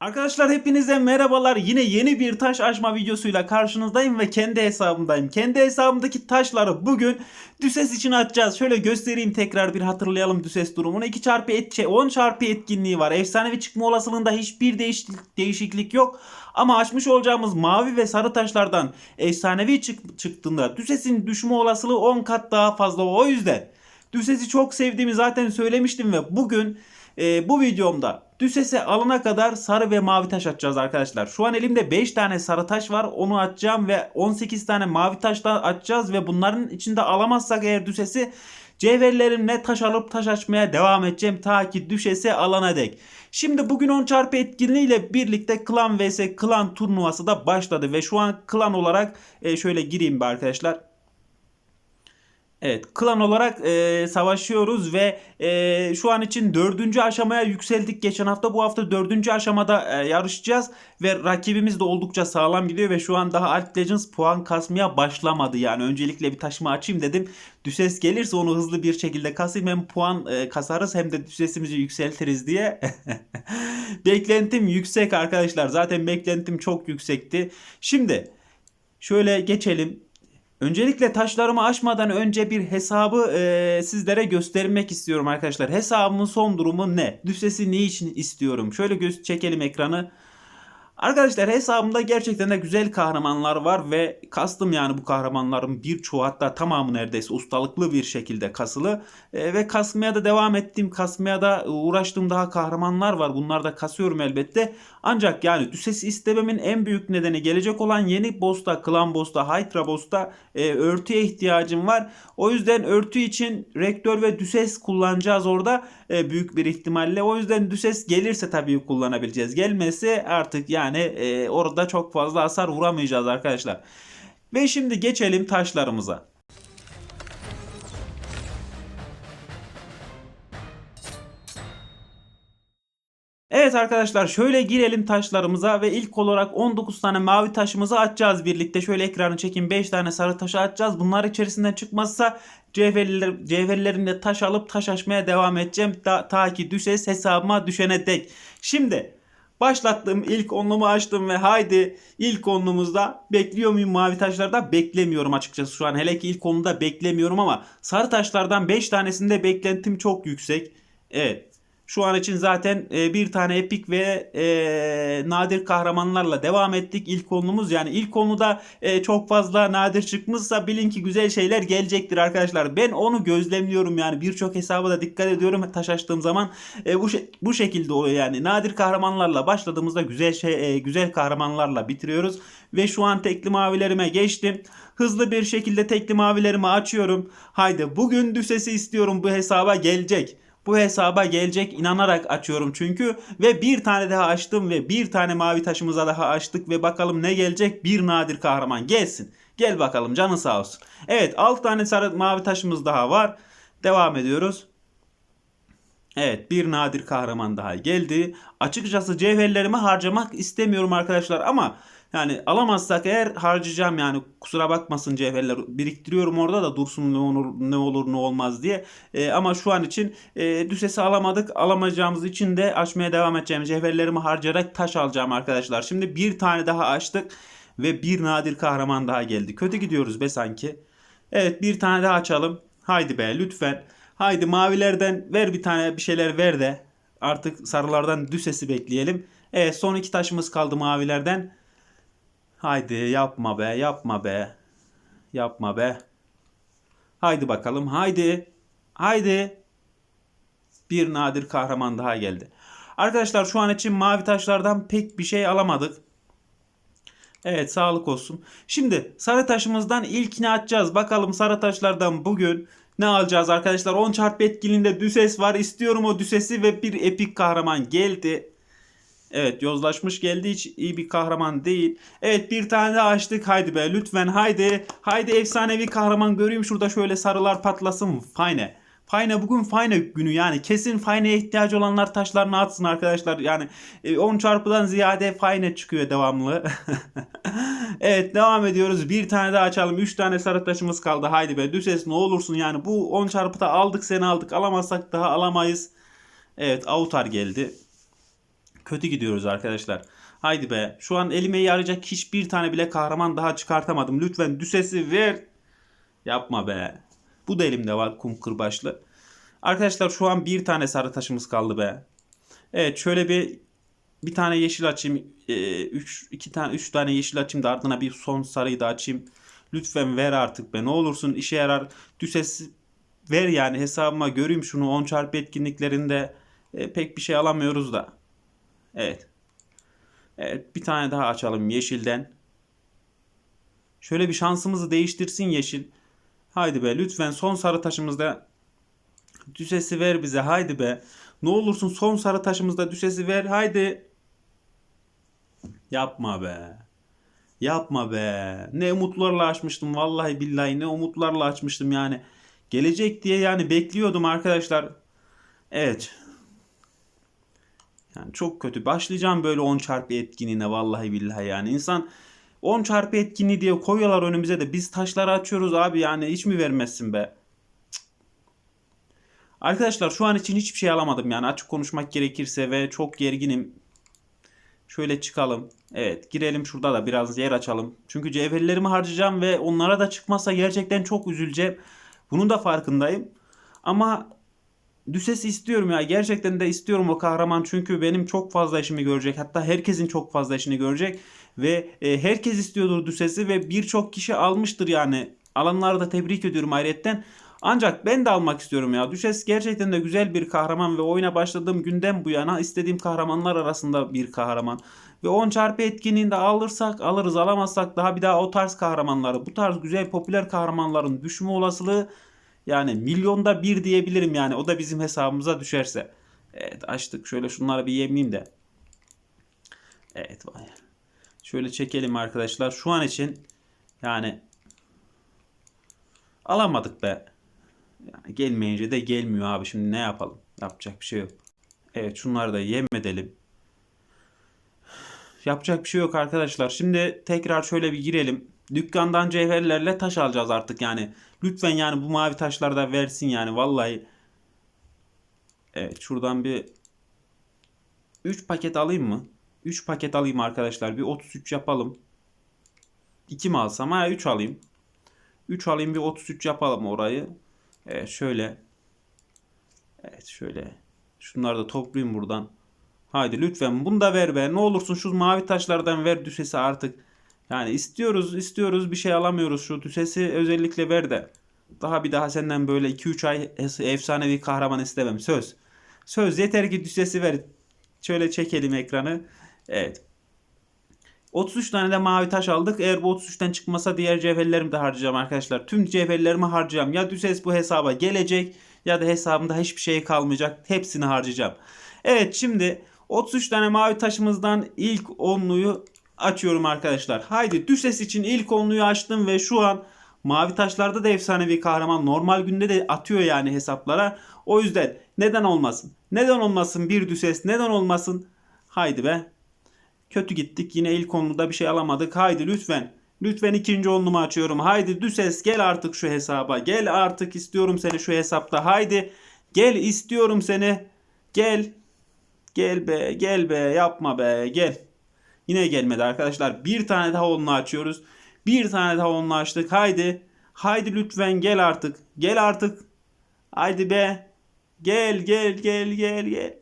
Arkadaşlar hepinize merhabalar. Yine yeni bir taş açma videosuyla karşınızdayım ve kendi hesabımdayım. Kendi hesabımdaki taşları bugün Düses için açacağız. Şöyle göstereyim tekrar bir hatırlayalım Düses durumunu. 2 çarpı et, şey, 10 çarpı etkinliği var. Efsanevi çıkma olasılığında hiçbir değişiklik, değişiklik yok. Ama açmış olacağımız mavi ve sarı taşlardan efsanevi çık, çıktığında Düses'in düşme olasılığı 10 kat daha fazla. O yüzden Düses'i çok sevdiğimi zaten söylemiştim ve bugün e, bu videomda Düses'e alana kadar sarı ve mavi taş atacağız arkadaşlar. Şu an elimde 5 tane sarı taş var. Onu atacağım ve 18 tane mavi taş da atacağız ve bunların içinde alamazsak eğer Düses'i cevherlerimle taş alıp taş açmaya devam edeceğim ta ki düşese alana dek. Şimdi bugün 10 çarpı etkinliğiyle birlikte klan vs klan turnuvası da başladı ve şu an klan olarak e, şöyle gireyim bir arkadaşlar. Evet, klan olarak e, savaşıyoruz ve e, şu an için dördüncü aşamaya yükseldik. Geçen hafta bu hafta dördüncü aşamada e, yarışacağız ve rakibimiz de oldukça sağlam gidiyor ve şu an daha Alp Legends puan kasmaya başlamadı. Yani öncelikle bir taşımı açayım dedim. Düşes gelirse onu hızlı bir şekilde kasayım hem puan e, kasarız hem de düşesimizi yükseltiriz diye. beklentim yüksek arkadaşlar. Zaten beklentim çok yüksekti. Şimdi şöyle geçelim. Öncelikle taşlarımı açmadan önce bir hesabı e, sizlere göstermek istiyorum arkadaşlar. Hesabımın son durumu ne? Düşesi ne için istiyorum? Şöyle göz çekelim ekranı. Arkadaşlar hesabımda gerçekten de güzel kahramanlar var ve kastım yani bu kahramanların birçoğu hatta tamamı neredeyse ustalıklı bir şekilde kasılı E, ve kasmaya da devam ettiğim kasmaya da uğraştığım daha kahramanlar var bunlar da kasıyorum elbette ancak yani Düses'i istememin en büyük nedeni gelecek olan yeni boss'ta klan boss'ta Hydra boss'ta e, örtüye ihtiyacım var o yüzden örtü için rektör ve Düses kullanacağız orada e, büyük bir ihtimalle o yüzden Düses gelirse tabii kullanabileceğiz gelmezse artık yani e, orada çok fazla hasar vuramayacağız arkadaşlar. Ve şimdi geçelim taşlarımıza. Evet arkadaşlar şöyle girelim taşlarımıza ve ilk olarak 19 tane mavi taşımızı atacağız birlikte. Şöyle ekranı çekin 5 tane sarı taşı atacağız. Bunlar içerisinden çıkmazsa cevherler, cevherlerimle taş alıp taş açmaya devam edeceğim. Ta, ta ki düşes hesabıma düşene dek. Şimdi Başlattım ilk onlumu açtım ve haydi ilk onlumuzda bekliyor muyum mavi taşlarda? Beklemiyorum açıkçası şu an. Hele ki ilk onluda beklemiyorum ama sarı taşlardan 5 tanesinde beklentim çok yüksek. Evet. Şu an için zaten e, bir tane epik ve e, nadir kahramanlarla devam ettik. İlk konumuz yani ilk konuda e, çok fazla nadir çıkmışsa bilin ki güzel şeyler gelecektir arkadaşlar. Ben onu gözlemliyorum yani birçok hesaba da dikkat ediyorum taş açtığım zaman e, bu bu şekilde oluyor yani. Nadir kahramanlarla başladığımızda güzel şey e, güzel kahramanlarla bitiriyoruz ve şu an tekli mavilerime geçtim. Hızlı bir şekilde tekli mavilerimi açıyorum. Haydi bugün düşesi istiyorum bu hesaba gelecek bu hesaba gelecek inanarak açıyorum çünkü ve bir tane daha açtım ve bir tane mavi taşımıza daha açtık ve bakalım ne gelecek bir nadir kahraman gelsin. Gel bakalım canı sağ olsun. Evet 6 tane sarı mavi taşımız daha var. Devam ediyoruz. Evet bir nadir kahraman daha geldi. Açıkçası cevherlerimi harcamak istemiyorum arkadaşlar ama yani alamazsak eğer harcayacağım yani kusura bakmasın cevherler biriktiriyorum orada da dursun ne olur ne olur ne olmaz diye. E, ama şu an için e, düşesi alamadık. Alamayacağımız için de açmaya devam edeceğim. Cevherlerimi harcayarak taş alacağım arkadaşlar. Şimdi bir tane daha açtık ve bir nadir kahraman daha geldi. Kötü gidiyoruz be sanki. Evet bir tane daha açalım. Haydi be lütfen. Haydi mavilerden ver bir tane bir şeyler ver de artık sarılardan düşesi bekleyelim. Evet son iki taşımız kaldı mavilerden. Haydi yapma be yapma be. Yapma be. Haydi bakalım haydi. Haydi. Bir nadir kahraman daha geldi. Arkadaşlar şu an için mavi taşlardan pek bir şey alamadık. Evet sağlık olsun. Şimdi sarı taşımızdan ilkini açacağız. Bakalım sarı taşlardan bugün ne alacağız arkadaşlar? 10 çarpı etkinliğinde düses var. İstiyorum o düsesi ve bir epik kahraman geldi. Evet yozlaşmış geldi hiç iyi bir kahraman değil. Evet bir tane daha açtık haydi be lütfen haydi. Haydi efsanevi kahraman göreyim şurada şöyle sarılar patlasın. Fine. Fine bugün Fine günü yani kesin Fine'e ihtiyacı olanlar taşlarını atsın arkadaşlar. Yani 10 e, çarpıdan ziyade Fine çıkıyor devamlı. evet devam ediyoruz. Bir tane daha açalım. 3 tane sarı taşımız kaldı. Haydi be Düses ne olursun yani bu 10 çarpıda aldık seni aldık. Alamazsak daha alamayız. Evet Autar geldi. Kötü gidiyoruz arkadaşlar. Haydi be. Şu an elime yarayacak hiçbir tane bile kahraman daha çıkartamadım. Lütfen düşesi ver. Yapma be. Bu da elimde var kum kırbaçlı. Arkadaşlar şu an bir tane sarı taşımız kaldı be. Evet şöyle bir bir tane yeşil açayım. 3 iki tane 3 tane yeşil açayım da ardına bir son sarıyı da açayım. Lütfen ver artık be. Ne olursun işe yarar. Düşesi ver yani hesabıma göreyim şunu 10 çarpı etkinliklerinde e, pek bir şey alamıyoruz da. Evet. Evet bir tane daha açalım yeşilden. Şöyle bir şansımızı değiştirsin yeşil. Haydi be lütfen son sarı taşımızda düşesi ver bize haydi be. Ne olursun son sarı taşımızda düşesi ver haydi. Yapma be. Yapma be. Ne umutlarla açmıştım vallahi billahi ne umutlarla açmıştım yani. Gelecek diye yani bekliyordum arkadaşlar. Evet. Yani çok kötü. Başlayacağım böyle 10 çarpı etkinliğine vallahi billahi yani. İnsan 10 çarpı etkinliği diye koyuyorlar önümüze de biz taşları açıyoruz abi yani hiç mi vermezsin be? Cık. Arkadaşlar şu an için hiçbir şey alamadım yani açık konuşmak gerekirse ve çok gerginim. Şöyle çıkalım. Evet girelim şurada da biraz yer açalım. Çünkü cevherlerimi harcayacağım ve onlara da çıkmazsa gerçekten çok üzüleceğim. Bunun da farkındayım. Ama Düşesi istiyorum ya. Gerçekten de istiyorum o kahraman. Çünkü benim çok fazla işimi görecek. Hatta herkesin çok fazla işini görecek. Ve e, herkes istiyordur Düşesi ve birçok kişi almıştır yani. Alanları da tebrik ediyorum ayrıyetten. Ancak ben de almak istiyorum ya. Düşes gerçekten de güzel bir kahraman ve oyuna başladığım günden bu yana istediğim kahramanlar arasında bir kahraman. Ve 10 çarpı etkinliğinde alırsak alırız alamazsak daha bir daha o tarz kahramanları bu tarz güzel popüler kahramanların düşme olasılığı yani milyonda bir diyebilirim yani. O da bizim hesabımıza düşerse. Evet açtık. Şöyle şunları bir yemleyeyim de. Evet vay. Şöyle çekelim arkadaşlar. Şu an için yani alamadık be. Yani gelmeyince de gelmiyor abi. Şimdi ne yapalım? Yapacak bir şey yok. Evet şunları da yem edelim. Yapacak bir şey yok arkadaşlar. Şimdi tekrar şöyle bir girelim. Dükkandan cevherlerle taş alacağız artık yani. Lütfen yani bu mavi taşları da versin yani vallahi. Evet şuradan bir 3 paket alayım mı? 3 paket alayım arkadaşlar. Bir 33 yapalım. 2 mi alsam? Ha 3 alayım. 3 alayım bir 33 yapalım orayı. Evet şöyle. Evet şöyle. Şunları da toplayayım buradan. Haydi lütfen bunu da ver be. Ne olursun şu mavi taşlardan ver düşesi artık. Yani istiyoruz istiyoruz bir şey alamıyoruz şu düşesi özellikle ver de. Daha bir daha senden böyle 2-3 ay efsanevi kahraman istemem söz. Söz yeter ki düşesi ver. Şöyle çekelim ekranı. Evet. 33 tane de mavi taş aldık. Eğer bu 33'ten çıkmasa diğer cevherlerimi de harcayacağım arkadaşlar. Tüm cevherlerimi harcayacağım. Ya Düses bu hesaba gelecek ya da hesabımda hiçbir şey kalmayacak. Hepsini harcayacağım. Evet şimdi 33 tane mavi taşımızdan ilk onluyu açıyorum arkadaşlar. Haydi Düses için ilk onluyu açtım ve şu an mavi taşlarda da efsanevi kahraman normal günde de atıyor yani hesaplara. O yüzden neden olmasın? Neden olmasın bir Düses? Neden olmasın? Haydi be. Kötü gittik. Yine ilk onluda bir şey alamadık. Haydi lütfen. Lütfen ikinci onlumu açıyorum. Haydi Düses gel artık şu hesaba. Gel artık istiyorum seni şu hesapta. Haydi. Gel istiyorum seni. Gel. Gel be gel be yapma be gel. Yine gelmedi arkadaşlar. Bir tane daha onunla açıyoruz. Bir tane daha onunla açtık. Haydi. Haydi lütfen gel artık. Gel artık. Haydi be. Gel gel gel gel gel.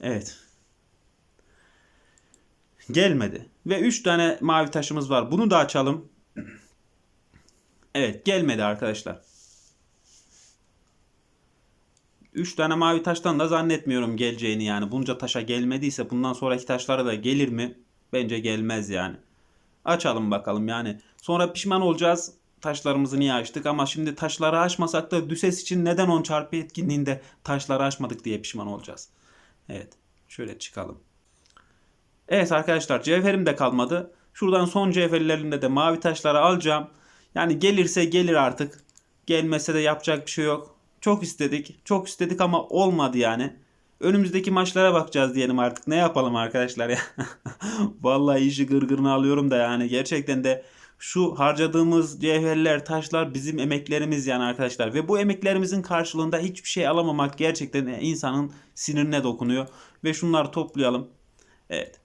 Evet. Gelmedi. Ve 3 tane mavi taşımız var. Bunu da açalım. Evet gelmedi arkadaşlar. 3 tane mavi taştan da zannetmiyorum geleceğini yani. Bunca taşa gelmediyse bundan sonraki taşlara da gelir mi? Bence gelmez yani. Açalım bakalım yani. Sonra pişman olacağız. Taşlarımızı niye açtık ama şimdi taşları açmasak da Düses için neden 10 çarpı etkinliğinde taşları açmadık diye pişman olacağız. Evet. Şöyle çıkalım. Evet arkadaşlar cevherim de kalmadı. Şuradan son cevherlerinde de mavi taşları alacağım. Yani gelirse gelir artık. Gelmese de yapacak bir şey yok. Çok istedik. Çok istedik ama olmadı yani. Önümüzdeki maçlara bakacağız diyelim artık. Ne yapalım arkadaşlar ya. Vallahi işi gırgırını alıyorum da yani gerçekten de Şu harcadığımız cevherler, taşlar bizim emeklerimiz yani arkadaşlar. Ve bu emeklerimizin karşılığında hiçbir şey alamamak gerçekten insanın sinirine dokunuyor. Ve şunları toplayalım. Evet.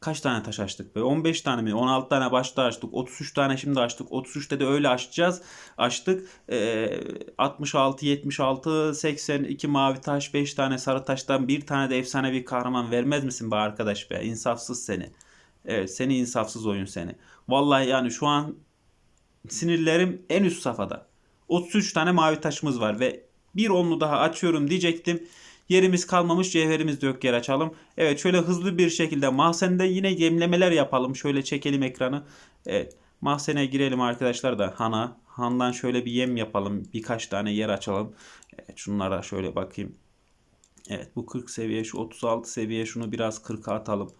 Kaç tane taş açtık be? 15 tane mi? 16 tane başta açtık. 33 tane şimdi açtık. 33'te de öyle açacağız. Açtık. Ee, 66, 76, 82 mavi taş, 5 tane sarı taştan bir tane de efsanevi kahraman vermez misin be arkadaş be? İnsafsız seni. Evet seni insafsız oyun seni. Vallahi yani şu an sinirlerim en üst safhada. 33 tane mavi taşımız var ve bir onlu daha açıyorum diyecektim. Yerimiz kalmamış cevherimiz de yer açalım. Evet şöyle hızlı bir şekilde mahzende yine yemlemeler yapalım. Şöyle çekelim ekranı. Evet mahzene girelim arkadaşlar da hana. Handan şöyle bir yem yapalım. Birkaç tane yer açalım. Evet şunlara şöyle bakayım. Evet bu 40 seviye şu 36 seviye şunu biraz 40'a atalım.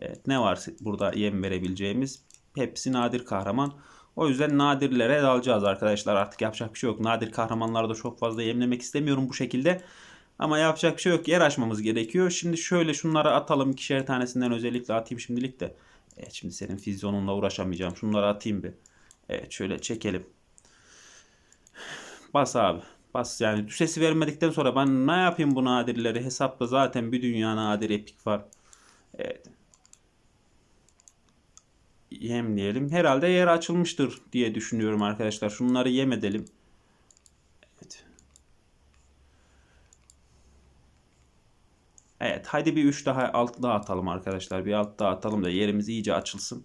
Evet ne var burada yem verebileceğimiz? Hepsi nadir kahraman. O yüzden nadirlere dalacağız arkadaşlar. Artık yapacak bir şey yok. Nadir kahramanları da çok fazla yemlemek istemiyorum bu şekilde. Ama yapacak şey yok. Yer açmamız gerekiyor. Şimdi şöyle şunları atalım. ikişer tanesinden özellikle atayım şimdilik de. Evet şimdi senin fizyonunla uğraşamayacağım. Şunları atayım bir. Evet şöyle çekelim. Bas abi. Bas yani düşesi vermedikten sonra ben ne yapayım bu nadirleri? Hesapta zaten bir dünya nadir epik var. Evet. Yem diyelim. Herhalde yer açılmıştır diye düşünüyorum arkadaşlar. Şunları yem edelim. Evet hadi bir 3 daha alt daha atalım arkadaşlar. Bir alt daha atalım da yerimiz iyice açılsın.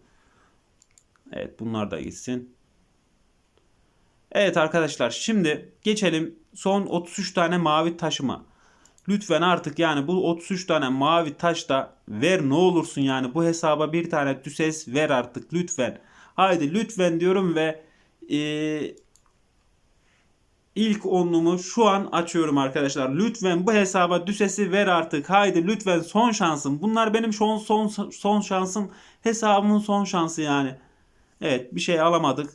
Evet bunlar da gitsin. Evet arkadaşlar şimdi geçelim son 33 tane mavi taşıma. Lütfen artık yani bu 33 tane mavi taş da ver ne olursun yani bu hesaba bir tane düses ver artık lütfen. Haydi lütfen diyorum ve ilk onlumu şu an açıyorum arkadaşlar. Lütfen bu hesaba düşesi ver artık. Haydi lütfen son şansım. Bunlar benim son son son şansım. Hesabımın son şansı yani. Evet bir şey alamadık.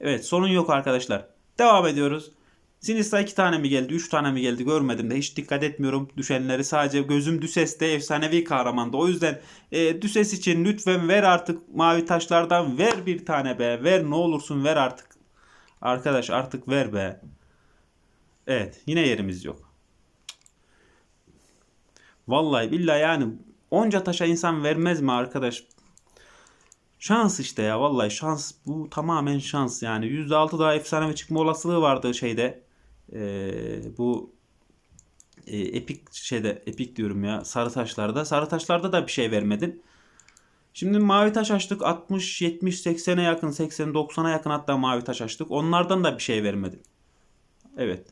Evet sorun yok arkadaşlar. Devam ediyoruz. Sinista 2 tane mi geldi 3 tane mi geldi görmedim de hiç dikkat etmiyorum düşenleri sadece gözüm Düses'te efsanevi kahramanda o yüzden e, Düses için lütfen ver artık mavi taşlardan ver bir tane be ver ne olursun ver artık arkadaş artık ver be. Evet yine yerimiz yok. Vallahi billahi yani onca taşa insan vermez mi arkadaş? Şans işte ya vallahi şans. Bu tamamen şans yani. %6 daha efsanevi çıkma olasılığı vardı şeyde. Ee, bu e, epik şeyde epik diyorum ya sarı taşlarda. Sarı taşlarda da bir şey vermedin. Şimdi mavi taş açtık 60 70 80'e yakın 80 90'a yakın hatta mavi taş açtık. Onlardan da bir şey vermedin. Evet.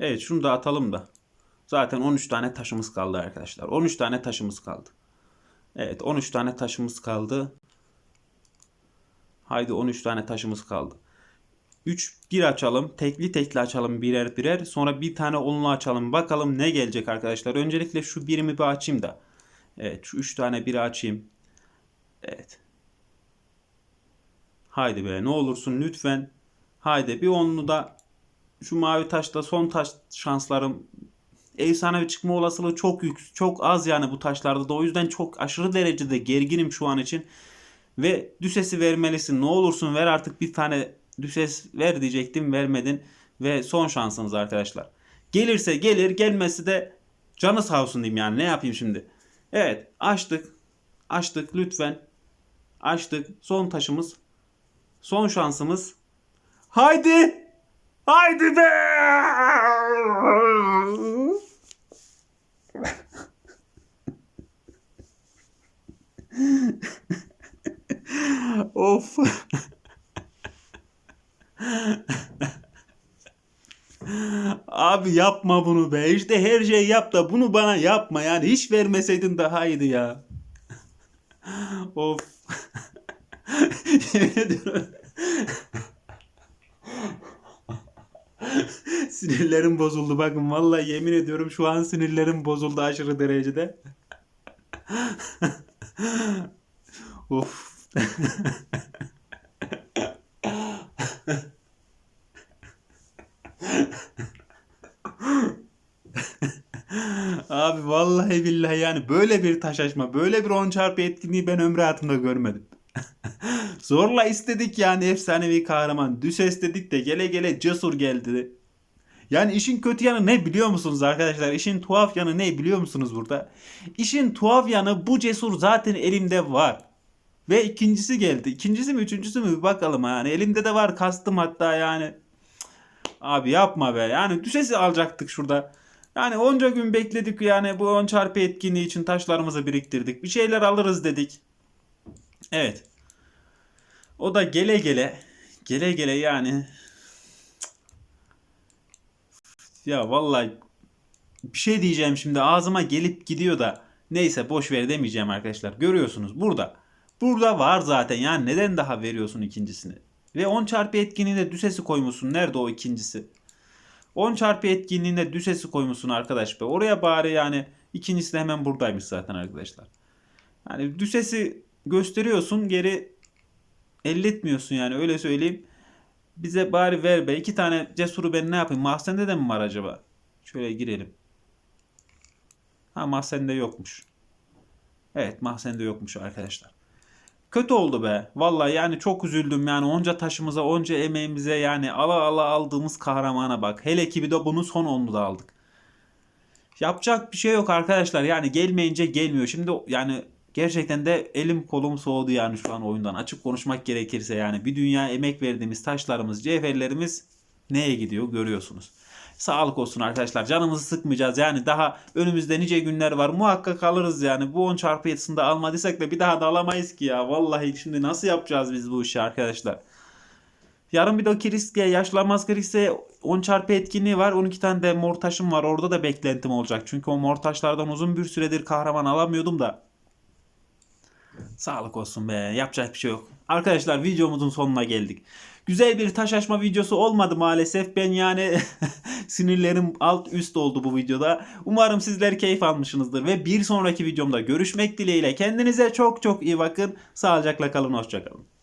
Evet şunu da atalım da. Zaten 13 tane taşımız kaldı arkadaşlar. 13 tane taşımız kaldı. Evet 13 tane taşımız kaldı. Haydi 13 tane taşımız kaldı. 3 bir açalım. Tekli tekli açalım birer birer. Sonra bir tane onlu açalım. Bakalım ne gelecek arkadaşlar. Öncelikle şu birimi bir açayım da. Evet şu 3 tane bir açayım. Evet. Haydi be ne olursun lütfen. Haydi bir onlu da şu mavi taşta son taş şanslarım efsanevi çıkma olasılığı çok yüksek. Çok az yani bu taşlarda da. O yüzden çok aşırı derecede gerginim şu an için. Ve düşesi vermelisin. Ne olursun ver artık bir tane düşes ver diyecektim vermedin. Ve son şansınız arkadaşlar. Gelirse gelir gelmesi de canı sağ olsun diyeyim yani ne yapayım şimdi. Evet açtık. Açtık lütfen. Açtık. Son taşımız. Son şansımız. Haydi. Haydi be. of. Abi yapma bunu be. İşte her şey yap da bunu bana yapma yani. Hiç vermeseydin daha iyiydi ya. of. Yemin ediyorum. sinirlerim bozuldu bakın vallahi yemin ediyorum şu an sinirlerim bozuldu aşırı derecede. of. Abi vallahi billahi yani böyle bir taşlaşma, böyle bir 10 çarpı etkinliği ben ömrü hayatımda görmedim. Zorla istedik yani efsanevi kahraman. Düses dedik de gele gele cesur geldi. Yani işin kötü yanı ne biliyor musunuz arkadaşlar? İşin tuhaf yanı ne biliyor musunuz burada? İşin tuhaf yanı bu cesur zaten elimde var. Ve ikincisi geldi. İkincisi mi üçüncüsü mü bir bakalım yani. Elimde de var kastım hatta yani. Abi yapma be. Yani düşesi alacaktık şurada. Yani onca gün bekledik yani bu 10 çarpı etkinliği için taşlarımızı biriktirdik. Bir şeyler alırız dedik. Evet. O da gele gele gele gele yani ya vallahi bir şey diyeceğim şimdi ağzıma gelip gidiyor da neyse boş ver demeyeceğim arkadaşlar. Görüyorsunuz burada. Burada var zaten yani neden daha veriyorsun ikincisini? Ve 10 çarpı etkinliğinde düşesi koymuşsun. Nerede o ikincisi? 10 çarpı etkinliğinde düşesi koymuşsun arkadaş be. Oraya bari yani ikincisi de hemen buradaymış zaten arkadaşlar. Yani düşesi gösteriyorsun geri elletmiyorsun yani öyle söyleyeyim. Bize bari ver be. İki tane cesuru ben ne yapayım? Mahzende de mi var acaba? Şöyle girelim. Ha mahzende yokmuş. Evet mahzende yokmuş arkadaşlar. Kötü oldu be. Vallahi yani çok üzüldüm yani onca taşımıza onca emeğimize yani ala ala aldığımız kahramana bak. Hele ki bir de bunun son onlu da aldık. Yapacak bir şey yok arkadaşlar yani gelmeyince gelmiyor. Şimdi yani gerçekten de elim kolum soğudu yani şu an oyundan. Açık konuşmak gerekirse yani bir dünya emek verdiğimiz taşlarımız, cevherlerimiz neye gidiyor görüyorsunuz. Sağlık olsun arkadaşlar. Canımızı sıkmayacağız. Yani daha önümüzde nice günler var. Muhakkak alırız yani. Bu 10 çarpı yetısında almadıysak da bir daha da alamayız ki ya. Vallahi şimdi nasıl yapacağız biz bu işi arkadaşlar? Yarın bir de Kriske, yaşlanmaz Kriske 10 çarpı etkinliği var. 12 tane de mor taşım var. Orada da beklentim olacak. Çünkü o mor taşlardan uzun bir süredir kahraman alamıyordum da. Sağlık olsun be. Yapacak bir şey yok. Arkadaşlar videomuzun sonuna geldik. Güzel bir taş açma videosu olmadı maalesef. Ben yani sinirlerim alt üst oldu bu videoda. Umarım sizler keyif almışsınızdır ve bir sonraki videomda görüşmek dileğiyle. Kendinize çok çok iyi bakın. Sağlıcakla kalın. Hoşçakalın.